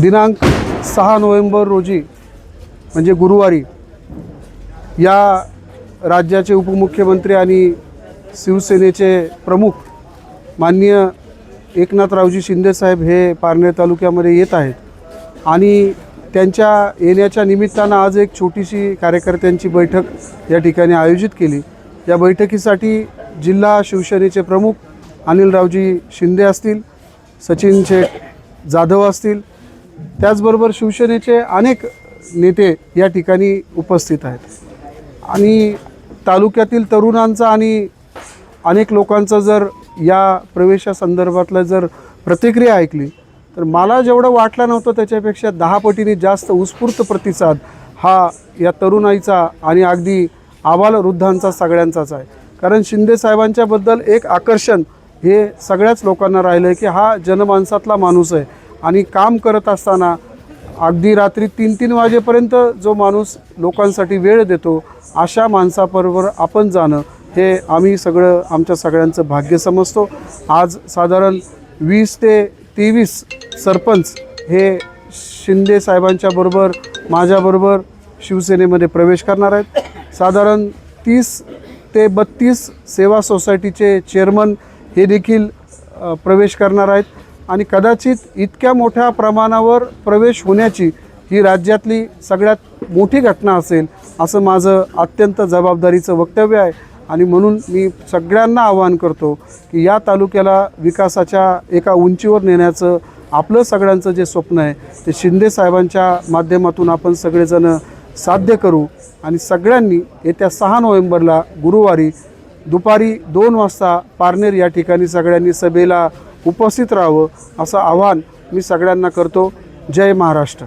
दिनांक सहा नोव्हेंबर रोजी म्हणजे गुरुवारी या राज्याचे उपमुख्यमंत्री आणि शिवसेनेचे प्रमुख माननीय एकनाथरावजी शिंदेसाहेब हे पारनेर तालुक्यामध्ये येत आहेत. आणि त्यांच्या येण्याच्या निमित्तानं आज एक छोटीशी कार्यकर्त्यांची बैठक या ठिकाणी आयोजित केली. या बैठकीसाठी जिल्हा शिवसेनेचे प्रमुख अनिलरावजी शिंदे असतील सचिन शेठ जाधव असतील त्याचबरोबर शिवसेनेचे अनेक नेते या ठिकाणी उपस्थित आहेत. आणि तालुक्यातील तरुणांचा आणि अनेक लोकांचा जर या प्रवेशासंदर्भातलं जर प्रतिक्रिया ऐकली तर मला जेवढं वाटलं नव्हतं त्याच्यापेक्षा दहा पटीने जास्त उत्स्फूर्त प्रतिसाद हा या तरुणाईचा आणि अगदी आबालवृद्धांचा सगळ्यांचाच आहे. कारण शिंदे साहेबांच्याबद्दल एक आकर्षण हे सगळ्याच लोकांना राहिलं आहे की हा जनमानसातला माणूस आहे. आणि काम करत असताना अगदी रात्री तीन तीन वाजेपर्यंत जो माणूस लोकांसाठी वेळ देतो अशा माणसाबरोबर आपण जाणं हे आम्ही सगळं आमच्या सगळ्यांचं भाग्य समजतो. आज साधारण वीस ते तेवीस सरपंच हे शिंदे साहेबांच्या बरोबर माझ्याबरोबर शिवसेनेमध्ये प्रवेश करणार आहेत. साधारण तीस ते बत्तीस सेवा सोसायटीचे चेअरमन हे देखील प्रवेश करणार आहेत. आणि कदाचित इतक्या मोठ्या प्रमाणावर प्रवेश होण्याची ही राज्यातली सगळ्यात मोठी घटना असेल असं माझं अत्यंत जबाबदारीचं वक्तव्य आहे. आणि म्हणून मी सगळ्यांना आवाहन करतो की या तालुक्याला विकासाच्या एका उंचीवर नेण्याचं आपलं सगळ्यांचं जे स्वप्न आहे ते शिंदे साहेबांच्या माध्यमातून आपण सगळेजण साध्य करू. आणि सगळ्यांनी येत्या सहा नोव्हेंबरला गुरुवारी दुपारी दोन वाजता पारनेर या ठिकाणी सगळ्यांनी सभेला उपस्थित राहावं असं आवाहन मी सगळ्यांना करतो. जय महाराष्ट्र.